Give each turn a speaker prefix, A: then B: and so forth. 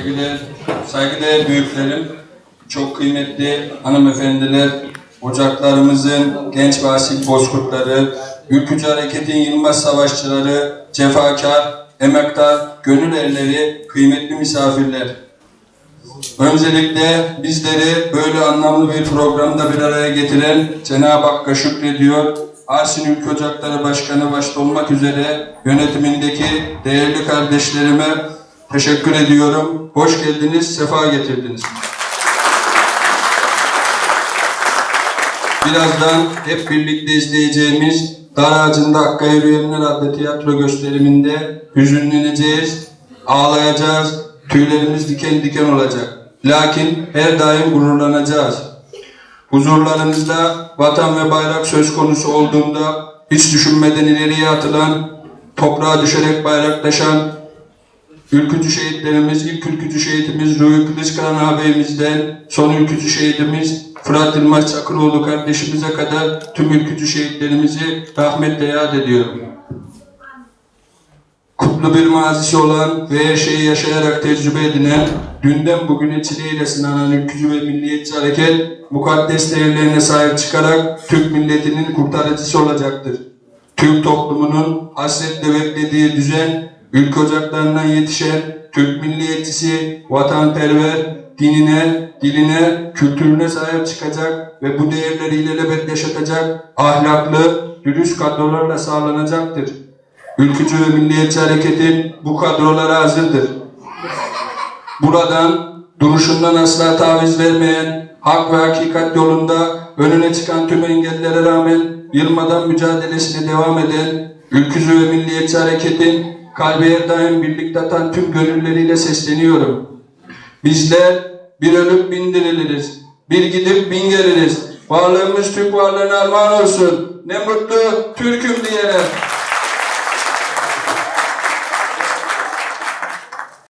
A: Saygıdeğer, saygıdeğer büyüklerim, çok kıymetli hanımefendiler, ocaklarımızın genç ve asil bozkurtları, ülkücü hareketin Yılmaz savaşçıları, cefakar, emektar, gönül erleri, kıymetli misafirler. Öncelikle bizleri böyle anlamlı bir programda bir araya getiren Cenab-ı Hakk'a şükrediyor. Arsin Ülke Ocakları Başkanı başta olmak üzere yönetimindeki değerli kardeşlerime teşekkür ediyorum. Hoş geldiniz, sefa getirdiniz. Birazdan hep birlikte izleyeceğimiz Dar Ağacı'nda Hakk'a Yürüyenler adlı tiyatro gösteriminde hüzünleneceğiz, ağlayacağız, tüylerimiz diken diken olacak. Lakin her daim gururlanacağız. Huzurlarınızda vatan ve bayrak söz konusu olduğunda hiç düşünmeden ileriye atılan, toprağa düşerek bayraklaşan ülkücü şehitlerimiz, ilk ülkücü şehitimiz Ruhi Kılıçkıran ağabeyimizden son ülkücü şehidimiz Fırat Yılmaz Çakıroğlu kardeşimize kadar tüm ülkücü şehitlerimizi rahmetle yad ediyorum. Kutlu bir mazisi olan ve her şeyi yaşayarak tecrübe edinen, dünden bugüne çileyle sınanan ülkücü ve milliyetçi hareket, mukaddes değerlerine sahip çıkarak Türk milletinin kurtarıcısı olacaktır. Türk toplumunun hasretle beklediği düzen, ülke ocaklarından yetişen Türk milliyetçisi, vatanperver, dinine, diline, kültürüne sahip çıkacak ve bu değerleri ilelebet yaşatacak ahlaklı, dürüst kadrolarla sağlanacaktır. Ülkücü ve milliyetçi hareketin bu kadrolara hazırdır. Buradan duruşundan asla taviz vermeyen, hak ve hakikat yolunda önüne çıkan tüm engellere rağmen yılmadan mücadelesine devam eden, ülkücü ve milliyetçi hareketin kalbi her daim birlikte atan tüm gönülleriyle sesleniyorum. Bizler bir ölüp bin diriliriz, bir gidip bin geliriz. Varlığımız Türk varlığına armağan olsun. Ne mutlu Türk'üm diyene.